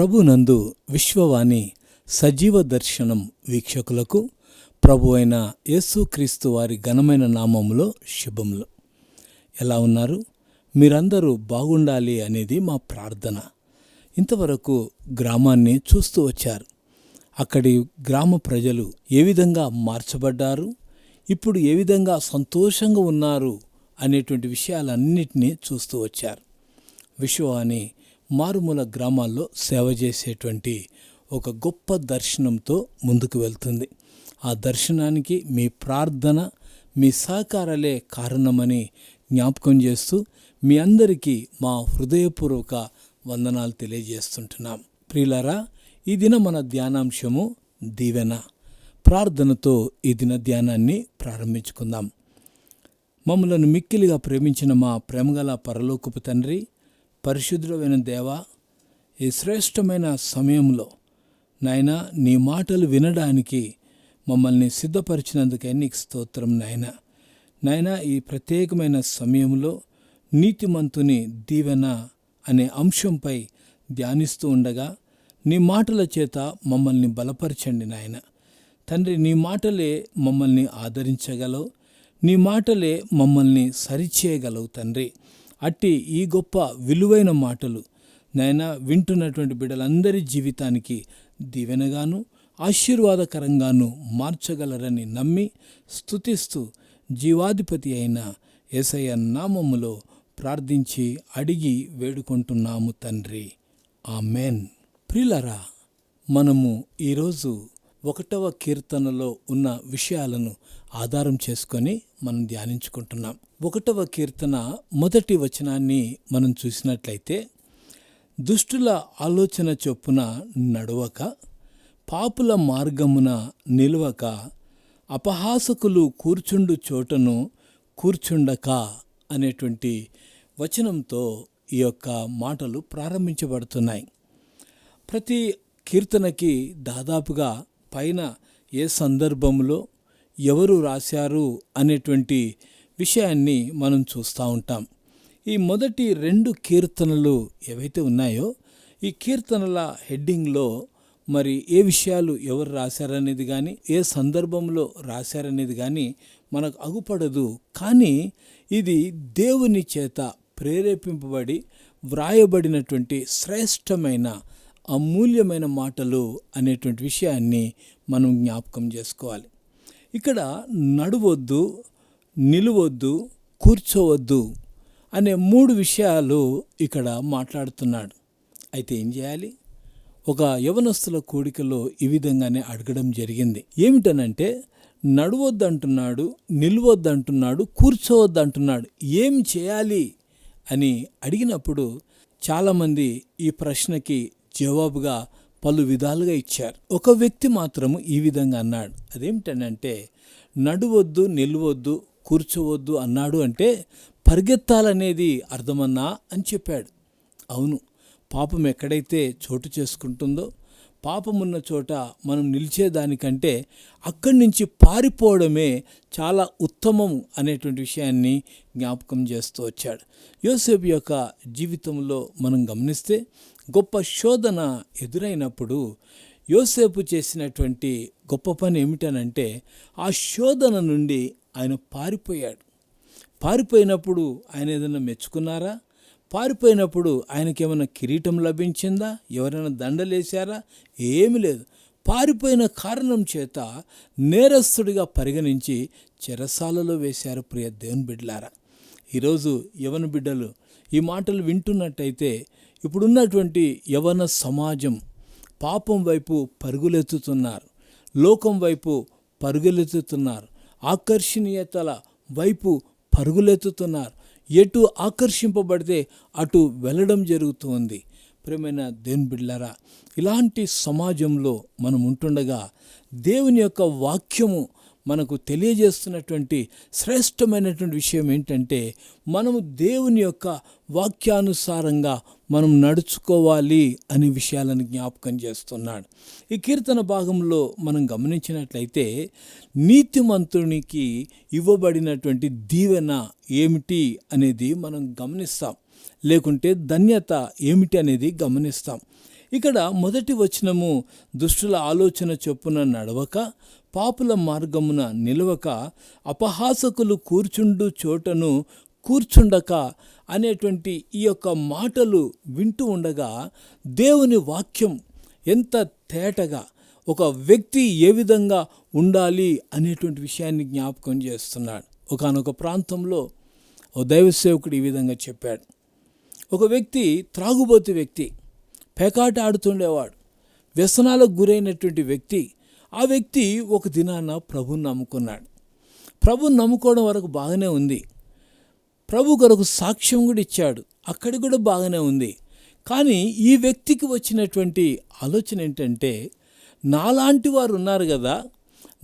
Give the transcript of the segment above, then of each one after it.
ప్రభునందు విశ్వవాణి సజీవ దర్శనం వీక్షకులకు ప్రభు అయిన యేసుక్రీస్తు వారి ఘనమైన నామములో శుభములు. ఎలా ఉన్నారు? మీరందరూ బాగుండాలి అనేది మా ప్రార్థన. ఇంతవరకు గ్రామాన్ని చూస్తూ వచ్చారు. అక్కడి గ్రామ ప్రజలు ఏ విధంగా మార్చబడ్డారు? ఇప్పుడు ఏ విధంగా సంతోషంగా ఉన్నారు? అనేటువంటి విషయాలన్నిటినీ చూస్తూ వచ్చారు. విశ్వాన్ని మారుమూల గ్రామాల్లో సేవ చేసేటువంటి ఒక గొప్ప దర్శనంతో ముందుకు వెళ్తుంది. ఆ దర్శనానికి మీ ప్రార్థన మీ సహకారాలే కారణమని జ్ఞాపకం చేస్తూ మీ అందరికీ మా హృదయపూర్వక వందనాలు తెలియజేస్తుంటున్నాం. ప్రియులరా ఈ దిన మన ధ్యానాంశము దీవెన. ప్రార్థనతో ఈ దిన ధ్యానాన్ని ప్రారంభించుకుందాం. మమ్మలను మిక్కిలిగా ప్రేమించిన మా ప్రేమగల పరలోకపు తండ్రి పరిశుద్ధమైన దేవా ఈ శ్రేష్టమైన సమయంలో నాయన నీ మాటలు వినడానికి మమ్మల్ని సిద్ధపరిచినందుకే నీకు స్తోత్రం నాయన. నాయన ఈ ప్రత్యేకమైన సమయంలో నీతిమంతుని దీవెన అనే అంశంపై ధ్యానిస్తూ ఉండగా నీ మాటల చేత మమ్మల్ని బలపరచండి నాయన. తండ్రి నీ మాటలే మమ్మల్ని ఆదరించగలవు నీ మాటలే మమ్మల్ని సరిచేయగలవు తండ్రి. అట్టి ఈ గొప్ప విలువైన మాటలు నాయన వింటున్నటువంటి బిడ్డలందరి జీవితానికి దీవెనగాను ఆశీర్వాదకరంగాను మార్చగలరని నమ్మి స్థుతిస్తూ జీవాధిపతి అయిన ఎసయ నామములో ప్రార్థించి అడిగి వేడుకుంటున్నాము తండ్రి. ఆమెన్. ప్రిలరా మనము ఈరోజు ఒకటవ కీర్తనలో ఉన్న విషయాలను ఆధారం చేసుకొని మనం ధ్యానించుకుంటున్నాం. ఒకటవ కీర్తన మొదటి వచనాన్ని మనం చూసినట్లయితే దుష్టుల ఆలోచన చొప్పున నడవక పాపుల మార్గమున నిలవక అపహాసకులు కూర్చుండు చోటను కూర్చుండక అనేటువంటి వచనంతో ఈ యొక్క మాటలు ప్రారంభించబడుతున్నాయి. ప్రతి కీర్తనకి దాదాపుగా పైన ఏ సందర్భంలో ఎవరు రాశారు అనేటువంటి విషయాన్ని మనం చూస్తూ ఉంటాం. ఈ మొదటి రెండు కీర్తనలు ఏవైతే ఉన్నాయో ఈ కీర్తనల హెడ్డింగ్లో మరి ఏ విషయాలు ఎవరు రాశారనేది కానీ ఏ సందర్భంలో రాశారనేది కానీ మనకు అగుపడదు. కానీ ఇది దేవుని చేత ప్రేరేపింపబడి వ్రాయబడినటువంటి శ్రేష్టమైన అమూల్యమైన మాటలు అనేటువంటి విషయాన్ని మనం జ్ఞాపకం చేసుకోవాలి. ఇక్కడ నడవద్దు నిలువద్దు కూర్చోవద్దు అనే మూడు విషయాలు ఇక్కడ మాట్లాడుతున్నాడు. అయితే ఏం చేయాలి? ఒక యవనస్తుల కోడికలో ఈ విధంగానే అడగడం జరిగింది. ఏమిటనంటే నడవద్దు అంటున్నాడు నిలవద్దు అంటున్నాడు కూర్చోవద్దు అంటున్నాడు ఏం చేయాలి అని అడిగినప్పుడు చాలామంది ఈ ప్రశ్నకి జవాబుగా పలు విధాలుగా ఇచ్చారు. ఒక వ్యక్తి మాత్రము ఈ విధంగా అన్నాడు. అదేమిటనంటే నడువద్దు నిలవద్దు కూర్చోవద్దు అన్నాడు అంటే పరిగెత్తాలనేది అర్థమన్నా అని చెప్పాడు. అవును పాపం ఎక్కడైతే చోటు చేసుకుంటుందో పాపమున్న చోట మనం నిలిచేదానికంటే అక్కడి నుంచి పారిపోవడమే చాలా ఉత్తమం అనేటువంటి విషయాన్ని జ్ఞాపకం చేస్తూ వచ్చాడు. యోసేపు యొక్క జీవితంలో మనం గమనిస్తే గొప్ప శోధన ఎదురైనప్పుడు యోసేపు చేసినటువంటి గొప్ప పని ఏమిటనంటే ఆ శోధన నుండి ఆయన పారిపోయాడు. పారిపోయినప్పుడు ఆయన ఏదైనా మెచ్చుకున్నారా? పారిపోయినప్పుడు ఆయనకి ఏమైనా కిరీటం లభించిందా? ఎవరైనా దండలేశారా? ఏమి లేదు. పారిపోయిన కారణం చేత నేరస్తుడిగా పరిగణించి చెరసాలలో వేశారు ప్రియ దేవుని బిడ్డలారా. ఈరోజు యవన బిడ్డలు ఈ మాటలు వింటున్నట్టయితే ఇప్పుడున్నటువంటి యవన సమాజం పాపం వైపు పరుగులెత్తుతున్నారు. లోకం వైపు పరుగులెత్తుతున్నారు. ఆకర్షణీయతల వైపు పరుగులెత్తుతున్నారు. ఎటు ఆకర్షింపబడితే అటు వెళ్ళడం జరుగుతుంది. ప్రేమైన దేవుని బిడ్లరా ఇలాంటి సమాజంలో మనం ఉంటుండగా దేవుని యొక్క వాక్యము మనకు తెలియజేస్తున్నటువంటి శ్రేష్టమైనటువంటి విషయం ఏంటంటే మనము దేవుని యొక్క వాక్యానుసారంగా మనం నడుచుకోవాలి అనే విషయాలను జ్ఞాపకం చేస్తున్నాడు. ఈ కీర్తన భాగంలో మనం గమనించినట్లయితే నీతిమంతునికి ఇవ్వబడినటువంటి దీవెన ఏమిటి అనేది మనం గమనిస్తాం. లేకుంటే ధన్యత ఏమిటి అనేది గమనిస్తాం. ఇక్కడ మొదటి వచనము దుష్టుల ఆలోచన చొప్పున నడవక పాపుల మార్గమున నిలవక అపహాసకులు కూర్చుండు చోటను కూర్చుండక అనేటువంటి ఈ యొక్క మాటలు వింటూ ఉండగా దేవుని వాక్యం ఎంత తేటగా ఒక వ్యక్తి ఏ విధంగా ఉండాలి అనేటువంటి విషయాన్ని జ్ఞాపకం చేస్తున్నాడు. ఒకనొక ప్రాంతంలో ఓ దైవసేవకుడు ఈ విధంగా చెప్పాడు. ఒక వ్యక్తి త్రాగుబోతు వ్యక్తి పేకాట ఆడుతుండేవాడు వ్యసనాలకు గురైనటువంటి వ్యక్తి ఆ వ్యక్తి ఒక దినాన ప్రభుని నమ్ముకున్నాడు. ప్రభుని నమ్ముకోవడం వరకు బాగానే ఉంది. ప్రభు కొరకు సాక్ష్యం కూడా ఇచ్చాడు. అక్కడ కూడా బాగానే ఉంది. కానీ ఈ వ్యక్తికి వచ్చినటువంటి ఆలోచన ఏంటంటే నాలాంటి వారు ఉన్నారు కదా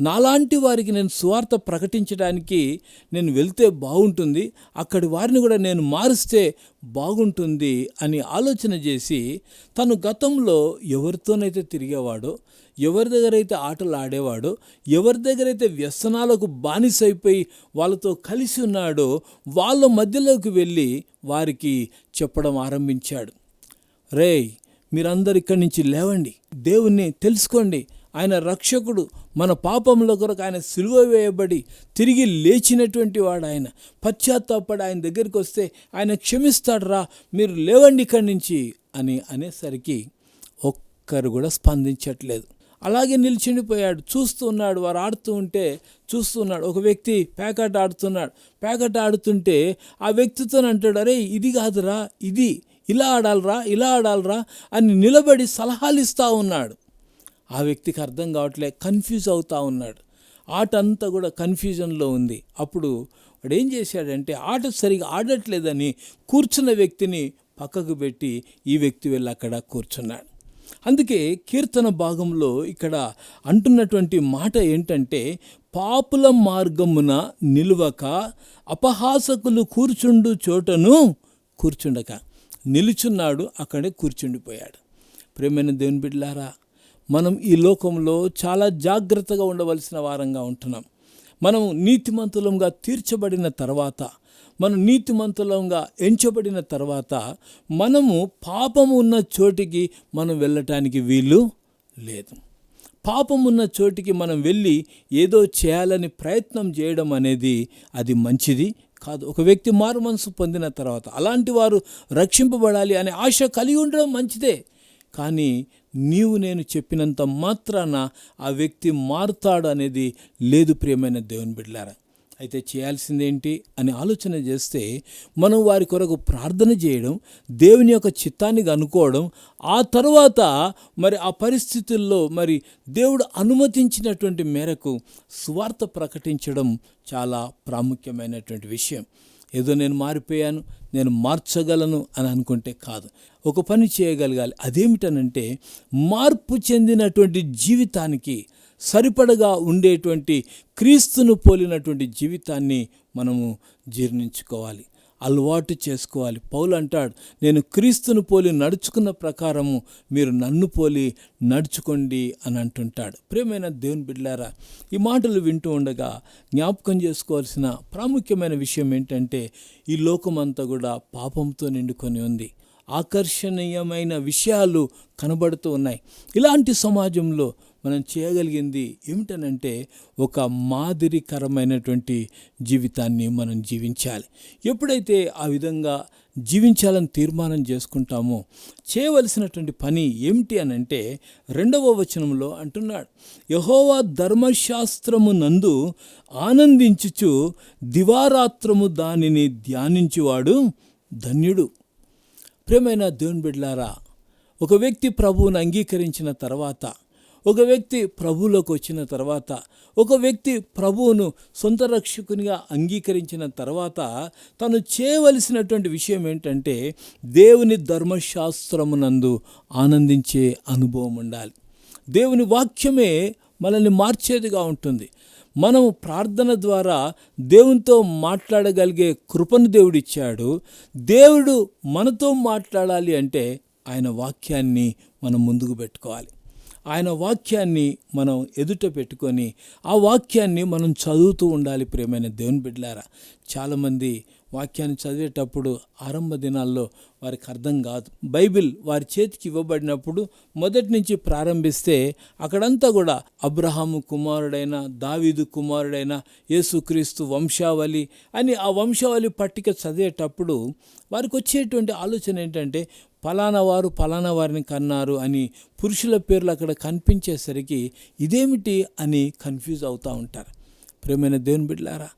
నాలాంటి వారికి నేను సువార్త ప్రకటించడానికి నేను వెళ్తే బాగుంటుంది అక్కడి వారిని కూడా నేను మారిస్తే బాగుంటుంది అని ఆలోచన చేసి తను గతంలో ఎవరితోనైతే తిరిగేవాడో ఎవరి దగ్గర అయితే ఆటలు ఆడేవాడో ఎవరి దగ్గర అయితే వ్యసనాలకు బానిసైపోయి వాళ్ళతో కలిసి ఉన్నాడో వాళ్ళ మధ్యలోకి వెళ్ళి వారికి చెప్పడం ఆరంభించాడు. రేయ్ మీరందరు ఇక్కడి నుంచి లేవండి. దేవుణ్ణి తెలుసుకోండి. ఆయన రక్షకుడు మన పాపముల కొరకు ఆయన సిలువ వేయబడి తిరిగి లేచినటువంటి వాడు ఆయన. పశ్చాత్తాపడి ఆయన దగ్గరికి వస్తే ఆయన క్షమిస్తాడు రా మీరు లేవండి ఇక్కడి నుంచి అని అనేసరికి ఒక్కరు కూడా స్పందించట్లేదు. అలాగే నిల్చుండిపోయాడు. చూస్తూ ఉన్నాడు వారు ఆడుతూ ఉంటే చూస్తూ ఉన్నాడు. ఒక వ్యక్తి ప్యాకెట్ ఆడుతున్నాడు. ప్యాకెట్ ఆడుతుంటే ఆ వ్యక్తితో అంటాడు అరే ఇది కాదురా ఇది ఇలా ఆడాలరా ఇలా ఆడాలరా అని నిలబడి సలహాలు ఇస్తూ ఉన్నాడు. ఆ వ్యక్తికి అర్థం కావట్లే కన్ఫ్యూజ్ అవుతూ ఉన్నాడు. ఆట అంతా కూడా కన్ఫ్యూజన్లో ఉంది. అప్పుడు వాడు ఏం చేశాడంటే ఆట సరిగా ఆడట్లేదని కూర్చున్న వ్యక్తిని పక్కకు పెట్టి ఈ వ్యక్తి వెళ్ళి అక్కడ కూర్చున్నాడు. అందుకే కీర్తన భాగంలో ఇక్కడ అంటున్నటువంటి మాట ఏంటంటే పాపుల మార్గమున నిలువక అపహాసకులు కూర్చుండు చోటను కూర్చుండక. నిలుచున్నాడు అక్కడే కూర్చుండిపోయాడు. ప్రేమైన దేవుని బిడ్డలారా మనం ఈ లోకంలో చాలా జాగ్రత్తగా ఉండవలసిన వారంగా ఉంటున్నాం. మనం నీతిమంతులంగా తీర్చబడిన తర్వాత మనం నీతిమంతులంగా ఎంచబడిన తర్వాత మనము పాపము ఉన్న చోటికి మనం వెళ్ళటానికి వీలు లేదు. పాపం ఉన్న చోటికి మనం వెళ్ళి ఏదో చేయాలని ప్రయత్నం చేయడం అనేది అది మంచిది కాదు. ఒక వ్యక్తి మారు మనసు పొందిన తర్వాత అలాంటి వారు రక్షింపబడాలి అనే ఆశ కలిగి ఉండడం మంచిదే. కానీ నీవు నేను చెప్పినంత మాత్రాన ఆ వ్యక్తి మారుతాడు అనేది లేదు ప్రియమైన దేవుని బిడ్డలారా. అయితే చేయాల్సిందేంటి అని ఆలోచన చేస్తే మనం వారి కొరకు ప్రార్థన చేయడం దేవుని యొక్క చిత్తాన్ని అనుకోవడం ఆ తర్వాత మరి ఆ పరిస్థితుల్లో మరి దేవుడు అనుమతించినటువంటి మేరకు స్వార్థ ప్రకటించడం చాలా ప్రాముఖ్యమైనటువంటి విషయం. ఏదో నేను మారిపోయాను నేను మార్చగలను అని అనుకుంటే కాదు. ఒక పని చేయగలగాలి. అదేమిటనంటే మార్పు చెందినటువంటి జీవితానికి సరిపడగా ఉండేటువంటి క్రీస్తును పోలినటువంటి జీవితాన్ని మనము జీర్ణించుకోవాలి. అలవాటు చేసుకోవాలి. పౌలు అంటాడు నేను క్రీస్తును పోలి నడుచుకున్న ప్రకారము మీరు నన్ను పోలి నడుచుకోండి అని అంటుంటాడు. ప్రేమైన దేవుని బిడ్డారా ఈ మాటలు వింటూ ఉండగా జ్ఞాపకం చేసుకోవాల్సిన ప్రాముఖ్యమైన విషయం ఏంటంటే ఈ లోకమంతా కూడా పాపంతో నిండుకొని ఉంది. ఆకర్షణీయమైన విషయాలు కనబడుతూ ఉన్నాయి. ఇలాంటి సమాజంలో మనం చేయగలిగింది ఏమిటనంటే ఒక మాదిరికరమైనటువంటి జీవితాన్ని మనం జీవించాలి. ఎప్పుడైతే ఆ విధంగా జీవించాలని తీర్మానం చేసుకుంటామో చేయవలసినటువంటి పని ఏమిటి అని అంటే రెండవ వచనంలో అంటున్నాడు. యహోవా ధర్మశాస్త్రము నందు ఆనందించుచు దివారాత్రము దానిని ధ్యానించువాడు ధన్యుడు. ప్రేమైన దేవుని బిడ్లారా ఒక వ్యక్తి ప్రభువును అంగీకరించిన తర్వాత ఒక వ్యక్తి ప్రభువులోకి వచ్చిన తర్వాత ఒక వ్యక్తి ప్రభువును సొంత రక్షకునిగా అంగీకరించిన తర్వాత తను చేయవలసినటువంటి విషయం ఏంటంటే దేవుని ధర్మశాస్త్రమునందు ఆనందించే అనుభవం ఉండాలి. దేవుని వాక్యమే మనల్ని మార్చేదిగా ఉంటుంది. మనం ప్రార్థన ద్వారా దేవునితో మాట్లాడగలిగే కృపను దేవుడిచ్చాడు. దేవుడు మనతో మాట్లాడాలి అంటే ఆయన వాక్యాన్ని మనం ముందుకు పెట్టుకోవాలి. ఆయన వాక్యాన్ని మనం ఎదుట పెట్టుకొని ఆ వాక్యాన్ని మనం చదువుతూ ఉండాలి ప్రియమైన దేవుని బిడ్డలారా. చాలామంది వాక్యాన్ని చదివేటప్పుడు ఆరంభ దినాల్లో వారికి అర్థం కాదు. బైబిల్ వారి చేతికి ఇవ్వబడినప్పుడు మొదటి నుంచి ప్రారంభిస్తే అక్కడంతా కూడా అబ్రహాము కుమారుడైన దావీదు కుమారుడైన యేసుక్రీస్తు వంశావళి అని ఆ వంశావళి పట్టిక చదివేటప్పుడు వారికి వచ్చేటువంటి ఆలోచన ఏంటంటే ఫలానా వారు ఫలానా వారిని కన్నారు అని పురుషుల పేర్లు అక్కడ కనిపించేసరికి ఇదేమిటి అని కన్ఫ్యూజ్ అవుతూ ఉంటారు. ప్రేమైన దేవుని బిడ్డలారా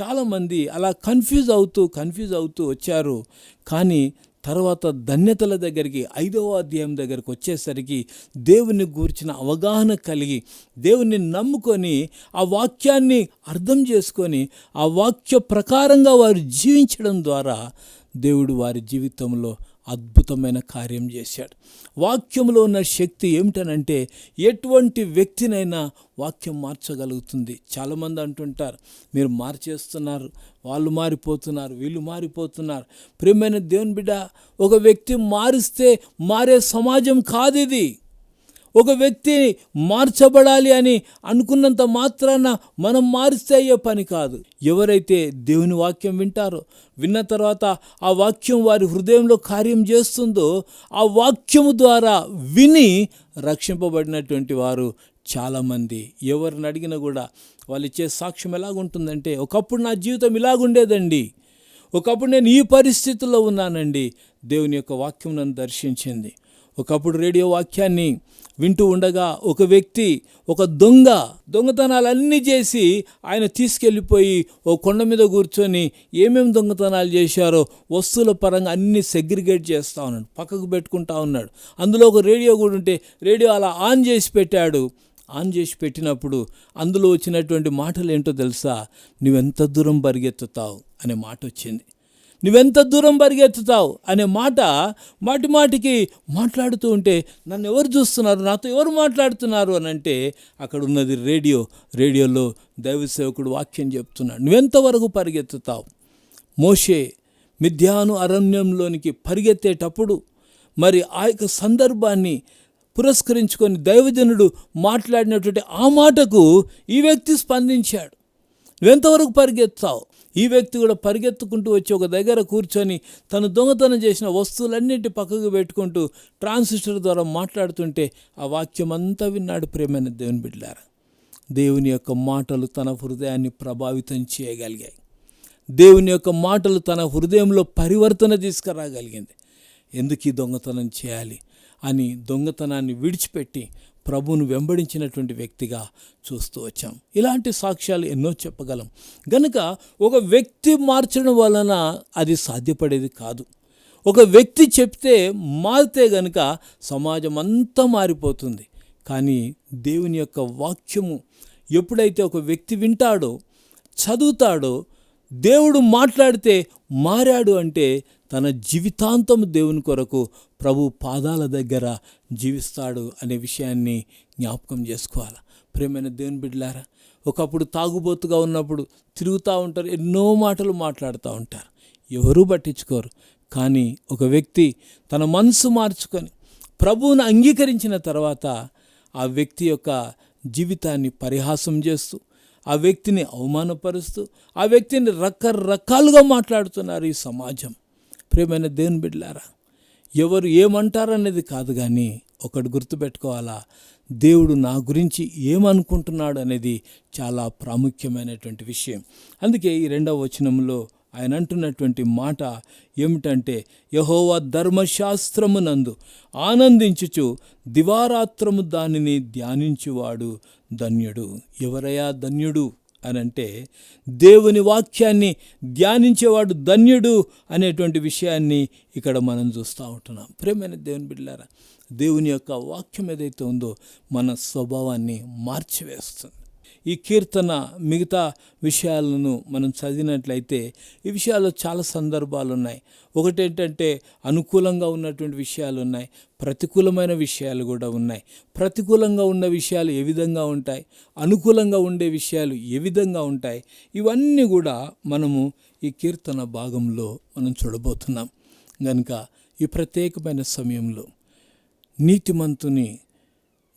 చాలామంది అలా కన్ఫ్యూజ్ అవుతూ కన్ఫ్యూజ్ అవుతూ వచ్చారు. కానీ తర్వాత ధన్యతల దగ్గరికి ఐదవ అధ్యాయం దగ్గరికి వచ్చేసరికి దేవుని గూర్చిన అవగాహన కలిగి దేవుని నమ్ముకొని ఆ వాక్యాన్ని అర్థం చేసుకొని ఆ వాక్య ప్రకారంగా వారు జీవించడం ద్వారా దేవుడు వారి జీవితంలో అద్భుతమైన కార్యం చేశాడు. వాక్యంలో ఉన్న శక్తి ఏమిటనంటే ఎటువంటి వ్యక్తినైనా వాక్యం మార్చగలుగుతుంది. చాలామంది అంటుంటారు మీరు మార్చేస్తున్నారు వాళ్ళు మారిపోతున్నారు వీళ్ళు మారిపోతున్నారు. ప్రియమైన దేవుని బిడ్డ ఒక వ్యక్తి మారిస్తే మారే సమాజం కాదు ఇది. ఒక వ్యక్తి మార్చబడాలి అని అనుకున్నంత మాత్రాన మనం మారిస్తే అయ్యే పని కాదు. ఎవరైతే దేవుని వాక్యం వింటారో విన్న తర్వాత ఆ వాక్యం వారి హృదయంలో కార్యం చేస్తుందో ఆ వాక్యము ద్వారా విని రక్షింపబడినటువంటి వారు చాలామంది. ఎవరిని అడిగినా కూడా వాళ్ళు ఇచ్చే సాక్ష్యం ఎలాగుంటుందంటే ఒకప్పుడు నా జీవితం ఇలాగుండేదండి. ఒకప్పుడు నేను ఈ పరిస్థితుల్లో ఉన్నానండి. దేవుని యొక్క వాక్యం నన్ను దర్శించింది. ఒకప్పుడు రేడియో వాక్యాన్ని వింటూ ఉండగా ఒక వ్యక్తి ఒక దొంగ దొంగతనాలన్నీ చేసి ఆయన తీసుకెళ్ళిపోయి ఓ కొండ మీద కూర్చొని ఏమేం దొంగతనాలు చేశారో వస్తువుల పరంగా అన్నీ సెగ్రిగేట్ చేస్తూ ఉన్నాడు పక్కకు పెట్టుకుంటా ఉన్నాడు. అందులో ఒక రేడియో కూడా ఉంటే రేడియో అలా ఆన్ చేసి పెట్టాడు. ఆన్ చేసి పెట్టినప్పుడు అందులో వచ్చినటువంటి మాటలు ఏంటో తెలుసా? నువ్వెంత దూరం పరిగెత్తుతావు? అనే మాట వచ్చింది. నువ్వెంత దూరం పరిగెత్తుతావు అనే మాట మాటి మాటికి మాట్లాడుతూ ఉంటే నన్ను ఎవరు చూస్తున్నారు? నాతో ఎవరు మాట్లాడుతున్నారు అని అంటే అక్కడ ఉన్నది రేడియో. రేడియోలో దైవ సేవకుడు వాక్యం చెప్తున్నాడు. నువ్వెంతవరకు పరిగెత్తుతావు? మోషే మిథ్యాను అరణ్యంలోనికి పరిగెత్తేటప్పుడు మరి ఆ యొక్క సందర్భాన్ని పురస్కరించుకొని దైవజనుడు మాట్లాడినటువంటి ఆ మాటకు ఈ వ్యక్తి స్పందించాడు. నువ్వెంతవరకు పరిగెత్తావు ఈ వ్యక్తి కూడా పరిగెత్తుకుంటూ వచ్చి ఒక దగ్గర కూర్చొని తను దొంగతనం చేసిన వస్తువులన్నింటి పక్కకు పెట్టుకుంటూ ట్రాన్సిస్టర్ ద్వారా మాట్లాడుతుంటే ఆ వాక్యం అంతా విన్నాడు ప్రేమైన దేవుని బిడ్డారా దేవుని యొక్క మాటలు తన హృదయాన్ని ప్రభావితం చేయగలిగాయి. దేవుని యొక్క మాటలు తన హృదయంలో పరివర్తన తీసుకురాగలిగింది. ఎందుకు ఈ దొంగతనం చేయాలి అని దొంగతనాన్ని విడిచిపెట్టి ప్రభువును వెంబడించినటువంటి వ్యక్తిగా చూస్తూ వచ్చాం. ఇలాంటి సాక్ష్యాలు ఎన్నో చెప్పగలం. గనుక ఒక వ్యక్తి మార్చడం వలన అది సాధ్యపడేది కాదు. ఒక వ్యక్తి చెప్తే మారితే గనుక సమాజం అంతా మారిపోతుంది. కానీ దేవుని యొక్క వాక్యము ఎప్పుడైతే ఒక వ్యక్తి వింటాడో చదువుతాడో దేవుడు మాట్లాడితే మారాడు అంటే తన జీవితాంతం దేవుని కొరకు ప్రభు పాదాల దగ్గర జీవిస్తాడు అనే విషయాన్ని జ్ఞాపకం చేసుకోవాలి? ప్రేమైన దేవుని బిడ్డలారా ఒకప్పుడు తాగుబోతుగా ఉన్నప్పుడు తిరుగుతూ ఉంటారు ఎన్నో మాటలు మాట్లాడుతూ ఉంటారు. ఎవరూ పట్టించుకోరు. కానీ ఒక వ్యక్తి తన మనసు మార్చుకొని ప్రభువును అంగీకరించిన తర్వాత ఆ వ్యక్తి యొక్క జీవితాన్ని పరిహాసం చేస్తూ ఆ వ్యక్తిని అవమానపరుస్తూ ఆ వ్యక్తిని రకరకాలుగా మాట్లాడుతున్నారు ఈ సమాజం. ప్రేమైన దేవుని బిడ్డలారా ఎవరు ఏమంటారనేది కాదు కానీ ఒకటి గుర్తుపెట్టుకోవాలా దేవుడు నా గురించి ఏమనుకుంటున్నాడు అనేది చాలా ప్రాముఖ్యమైనటువంటి విషయం. అందుకే ఈ రెండవ వచనంలో ఆయన అంటున్నటువంటి మాట ఏమిటంటే యహోవా ధర్మశాస్త్రమునందు ఆనందించుచు దివారాత్రము దానిని ధ్యానించువాడు ధన్యుడు. ఎవరయా ధన్యుడు? అని అంటే దేవుని వాక్యాన్ని ధ్యానించేవాడు ధన్యుడు అనేటువంటి విషయాన్ని ఇక్కడ మనం చూస్తూ ఉంటున్నాం. ప్రేమైన దేవుని బిడ్డలారా దేవుని యొక్క వాక్యం ఏదైతే ఉందో మన స్వభావాన్ని మార్చివేస్తుంది. ఈ కీర్తన మిగతా విషయాలను మనం చదివినట్లయితే ఈ విషయాల్లో చాలా సందర్భాలు ఉన్నాయి ఒకటేంటంటే అనుకూలంగా ఉన్నటువంటి విషయాలు ఉన్నాయి ప్రతికూలమైన విషయాలు కూడా ఉన్నాయి. ప్రతికూలంగా ఉన్న విషయాలు ఏ విధంగా ఉంటాయి? అనుకూలంగా ఉండే విషయాలు ఏ విధంగా ఉంటాయి? ఇవన్నీ కూడా మనము ఈ కీర్తన భాగంలో మనం చూడబోతున్నాం. కనుక ఈ ప్రత్యేకమైన సమయంలో నీతిమంతుని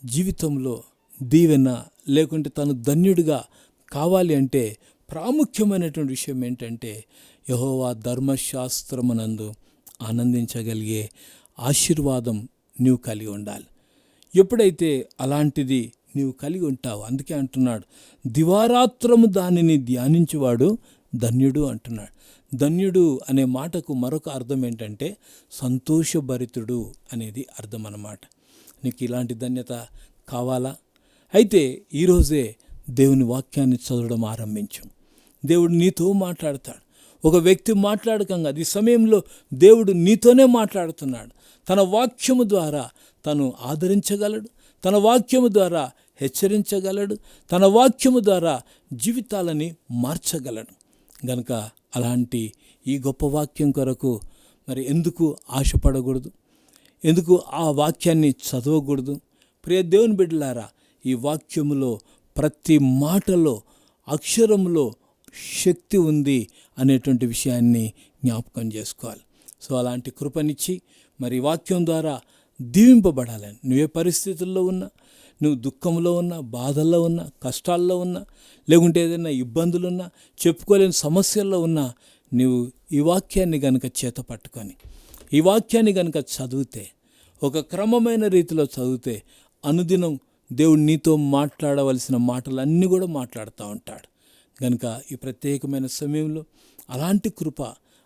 జీవితంలో దీవెన లేకుంటే తను ధన్యుడిగా కావాలి అంటే ప్రాముఖ్యమైనటువంటి విషయం ఏంటంటే యహోవా ధర్మశాస్త్రమునందు ఆనందించగలిగే ఆశీర్వాదం నీవు కలిగి ఉండాలి. ఎప్పుడైతే అలాంటిది నీవు కలిగి ఉంటావు అందుకే అంటున్నాడు దివారాత్రము దానిని ధ్యానించేవాడు ధన్యుడు అంటున్నాడు. ధన్యుడు అనే మాటకు మరొక అర్థం ఏంటంటే సంతోషభరితుడు అనేది అర్థం అన్నమాట నీకు ఇలాంటి ధన్యత కావాలా? అయితే ఈరోజే దేవుని వాక్యాన్ని చదవడం ఆరంభించాం. దేవుడు నీతో మాట్లాడతాడు. ఒక వ్యక్తి మాట్లాడకంగా అది సమయంలో దేవుడు నీతోనే మాట్లాడుతున్నాడు. తన వాక్యము ద్వారా తను ఆదరించగలడు. తన వాక్యము ద్వారా హెచ్చరించగలడు. తన వాక్యము ద్వారా జీవితాలని మార్చగలడు. గనక అలాంటి ఈ గొప్ప వాక్యం కొరకు మరి ఎందుకు ఆశపడకూడదు? ఎందుకు ఆ వాక్యాన్ని చదవకూడదు? ప్రియ దేవుని బిడ్డలారా ఈ వాక్యములో ప్రతి మాటలో అక్షరంలో శక్తి ఉంది అనేటువంటి విషయాన్ని జ్ఞాపకం చేసుకోవాలి. సో అలాంటి కృపనిచ్చి మరి వాక్యం ద్వారా దీవింపబడాలని. నువ్వే పరిస్థితుల్లో ఉన్నా నువ్వు దుఃఖంలో ఉన్నా బాధల్లో ఉన్నా కష్టాల్లో ఉన్నా లేకుంటే ఏదైనా ఇబ్బందులున్నా చెప్పుకోలేని సమస్యల్లో ఉన్నా నువ్వు ఈ వాక్యాన్ని గనక చేత పట్టుకొని ఈ వాక్యాన్ని గనక చదివితే ఒక క్రమమైన రీతిలో చదివితే అనుదినం దేవుడు నీతో మాట్లాడవలసిన మాటలన్నీ కూడా మాట్లాడుతూ ఉంటాడు. కనుక ఈ ప్రత్యేకమైన సమయంలో అలాంటి కృప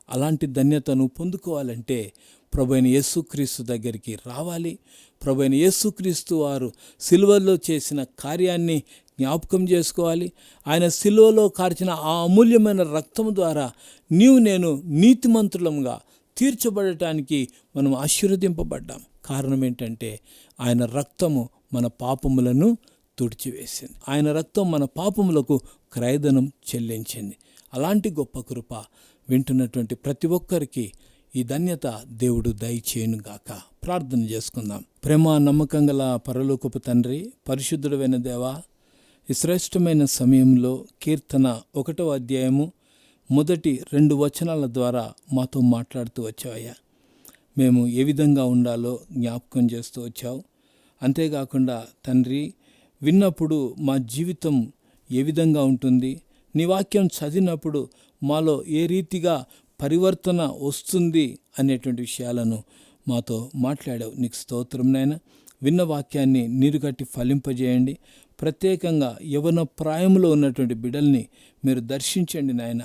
అలాంటి ధన్యతను పొందుకోవాలంటే ప్రభు అయిన యేసుక్రీస్తు దగ్గరికి రావాలి. ప్రభు అయిన యేసుక్రీస్తు వారు సిల్వల్లో చేసిన కార్యాన్ని జ్ఞాపకం చేసుకోవాలి. ఆయన సిల్వలో కార్చిన ఆ అమూల్యమైన రక్తం ద్వారా నీవు నేను నీతిమంతులంగా తీర్చబడటానికి మనం ఆశీర్వదింపబడ్డాం. కారణం ఏంటంటే ఆయన రక్తము మన పాపములను తుడిచివేసింది. ఆయన రక్తం మన పాపములకు క్రయధనం చెల్లించింది. అలాంటి గొప్ప కృప వింటున్నటువంటి ప్రతి ఒక్కరికి ఈ ధన్యత దేవుడు దయచేయునుగాక. ప్రార్థన చేసుకుందాం. ప్రేమ నమ్మకం గల పరలోకపు తండ్రి పరిశుద్ధుడైన దేవా ఈ శ్రేష్టమైన సమయంలో కీర్తన ఒకటో అధ్యాయము మొదటి రెండు వచనాల ద్వారా మాతో మాట్లాడుతూ వచ్చావయ్యా. మేము ఏ విధంగా ఉండాలో జ్ఞాపకం చేస్తూ వచ్చావు. అంతేకాకుండా తండ్రి విన్నప్పుడు మా జీవితం ఏ విధంగా ఉంటుంది? నీ వాక్యం చదివినప్పుడు మాలో ఏ రీతిగా పరివర్తన వస్తుంది? అనేటువంటి విషయాలను మాతో మాట్లాడావు. నీకు స్తోత్రం నాయన. విన్న వాక్యాన్ని నీరుగట్టి ఫలింపజేయండి. ప్రత్యేకంగా యవన ప్రాయంలో ఉన్నటువంటి బిడల్ని మీరు దర్శించండి నాయన.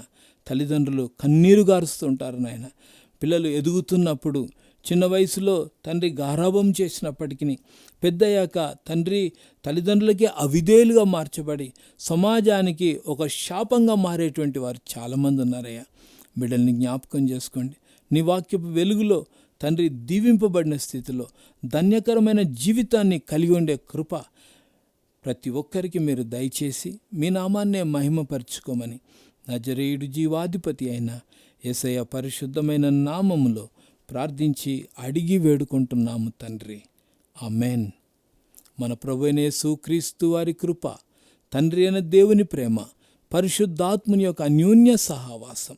తల్లిదండ్రులు కన్నీరు గారుస్తుంటారు నాయన. పిల్లలు ఎదుగుతున్నప్పుడు చిన్న వయసులో తండ్రి గారాభం చేసినప్పటికీ పెద్దయ్యాక తండ్రి తల్లిదండ్రులకి అవిధేయులుగా మార్చబడి సమాజానికి ఒక శాపంగా మారేటువంటి వారు చాలామంది ఉన్నారయ్యా. బిడ్డల్ని జ్ఞాపకం చేసుకోండి. నీ వాక్యపు వెలుగులో తండ్రి దీవింపబడిన స్థితిలో ధన్యకరమైన జీవితాన్ని కలిగి ఉండే కృప ప్రతి ఒక్కరికి మీరు దయచేసి మీ నామాన్నే మహిమపరచుకోమని నజరేయుడు జీవాధిపతి అయిన ఎసయ పరిశుద్ధమైన నామములో ప్రార్థించి అడిగి వేడుకుంటున్నాము తండ్రి. ఆమెన్. మన ప్రభునే సుక్రీస్తు వారి కృప తండ్రి అయిన దేవుని ప్రేమ పరిశుద్ధాత్ముని యొక్క అన్యోన్య సహవాసం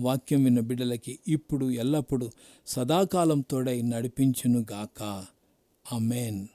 వాక్యం విన్న బిడ్డలకి ఇప్పుడు ఎల్లప్పుడూ సదాకాలం తోడై నడిపించునుగాక. ఆమెన్.